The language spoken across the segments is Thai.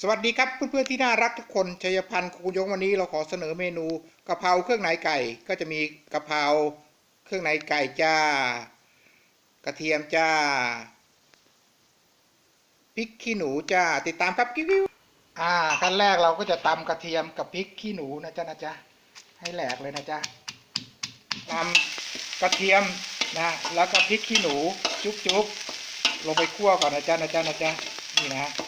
สวัสดีครับเพื่อนๆที่น่ารักทุกคนชัยพันธ์คุณยงวันนี้เราขอเสนอเมนูกะเพราเครื่องในไก่ก็จะมีกะเพราเครื่องในไก่จ้า กระเทียมจ้าพริกขี้หนูจ้าติดตามครับกิ๊วอ่าขั้นแรกเราก็จะตำกระเทียมกับพริกขี้หนูนะจ๊ะนะจ๊ะให้แหลกเลยนะจ๊ะตำกระเทียมนะแล้วก็พริกขี้หนูจุ๊บๆลงไปคั่วก่อนนะจ๊ะนะจ๊ะนะจ๊ะนี่นะ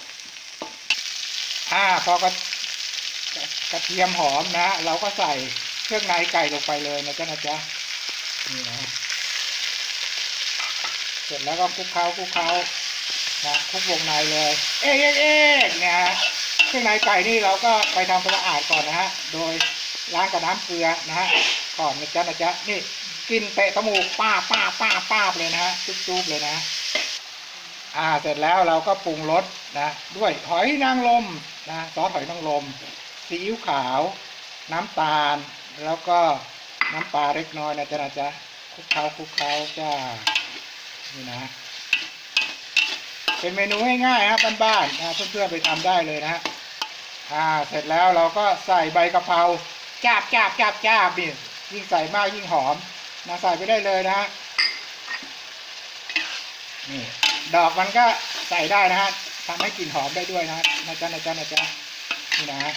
อ่าพอกระกระเทียมหอมนะ เราก็ใส่เครื่องในไก่ลงไปเลยนะจ๊ะนะจ๊ะนี่นะเสร็จแล้วก็คลุกเคล้าคลุกเคล้านะคลุกวงในเลย เอ๊ะเอ๊ะเอ๊ะนี่ยฮะเครื่องในไก่นี่เราก็ไปทำความสะอาดก่อนนะฮะโดยล้างกับน้ำเกลือนะฮะก่อนนะจ๊ะนะจ๊ะนี่กินเตะจมูกป้าป้าป้าป้าเลยนะฮะจุ๊บๆเลยนะ อ่าเสร็จแล้วเราก็ปรุงรสนะด้วยหอยนางรมนะซอสหอยนางรมซีอิ๊วขาว น้ำตาล แล้วก็น้ำปลาเล็กน้อยนะจ๊ะนะจ๊ะคลุกเคล้าคลุกเคล้าจ้านี่นะ เป็นเมนูง่ายๆครับบ้านๆนะเพื่อนๆไปทำได้เลยนะฮะอ่าเสร็จแล้วเราก็ใส่ใบกะเพราจาบจาบจาบจาบนี่ยิ่งใส่มากยิ่งหอมนะใส่ไปได้เลยนะฮะนี่ ดอกมันก็ใส่ได้นะฮะทำให้กลิ่นหอมได้ด้วยนะฮะนะจ๊ะนะจ๊ะนะจ๊ะนี่นะฮะ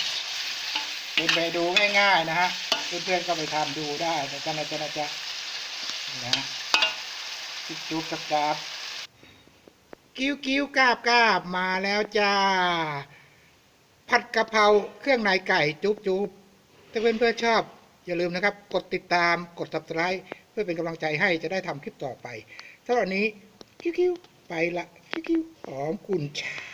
เป็นเมนูง่ายๆนะฮะเพื่อนๆก็ไปทำดูได้นะจ๊ะนะจ๊ะนะจ๊ะนี่นะจุ๊บจุ๊บจับจับกิ้วกิ้วกาบกาบมาแล้วจ้าผัดกะเพราเครื่องในไก่จุ๊บจุ๊บถ้าเพื่อนๆชอบ อย่าลืมนะครับ กดติดตามกด subscribe เพื่อเป็นกำลังใจให้จะได้ทำคลิปต่อไปสำหรับวันนี้ คิ้วๆ ไปละคิ้วหอมกุนชา